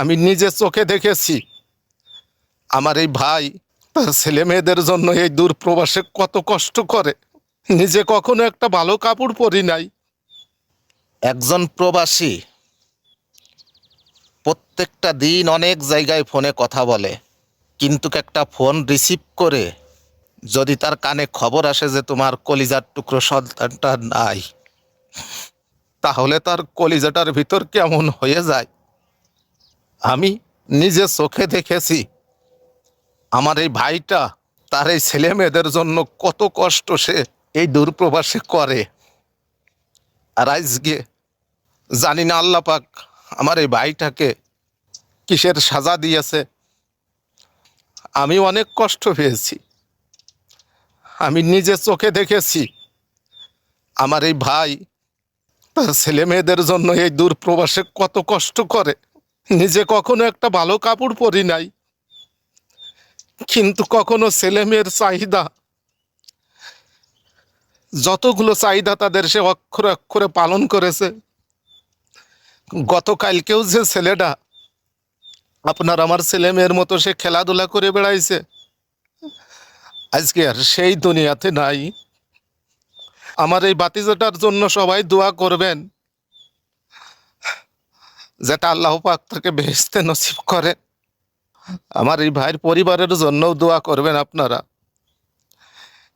আমি নিজে চোখে দেখেছি। আমার এই ভাই, তার ছেলে মেয়েদের জন্য এই দূর প্রবাসে কত কষ্ট করে। নিজে কখনো একটা ভালো কাপড় পরি নাই। একজন প্রবাসী প্রত্যেকটা দিন অনেক জায়গায় ফোনে কথা বলে, কিন্তু একটা ফোন রিসিভ করে যদি তার কানে খবর আসে যে তোমার কলিজার টুকরো সন্তানটা নাই, তাহলে তার কলিজাটার ভিতর কেমন হয়ে যায়? আমি নিজে চোখে দেখেছি। আমার এই ভাইটা, তার এই ছেলে মেয়েদের জন্য কত কষ্ট সে এই দূরপ্রবাসে করে। আর আজকে জানি না আল্লাহ পাক আমার এই ভাইটাকে কিসের সাজা দিয়েছে। আমি অনেক কষ্ট পেয়েছি। আমি নিজে চোখে দেখেছি। আমার এই ভাই, তার ছেলে মেয়েদের জন্য এই দূর প্রবাসে কত কষ্ট করে। নিজে কখনো একটা ভালো কাপড় পরি নাই। কিন্তু কখনো ছেলেমেয়ের চাহিদা। যতগুলো চাহিদা তাদের সে অক্ষরে অক্ষরে পালন করেছে। গতকালকেও যে ছেলেটা আপনার আমার ছেলে মেয়ের মতো সে খেলাধুলা করে বেড়াইছে, আজকে আর সেই দুনিয়াতে নাই। আমার এই বাতিজাটার জন্য সবাই দোয়া করবেন। যেটা আল্লাহ পাক তাকে বেহেস্তে নসিব করে। আমার এই ভাইয়ের পরিবারের জন্যও দোয়া করবেন আপনারা।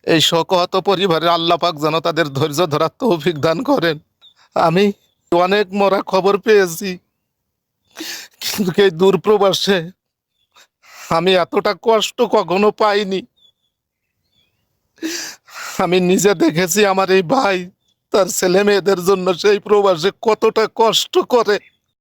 এই শোকহত পরিবারে আল্লাহ পাক যেন তাদের ধৈর্য ধরার তৌফিক দান করেন। আমি অনেক মরা খবর পেয়েছি, কিন্তু এই দূর প্রবাসে আমি এতটা কষ্ট কখনো পাইনি। আমি নিজে দেখেছি আমার এই ভাই তার ছেলে মেয়েদের জন্য সেই প্রবাসে কতটা কষ্ট করে।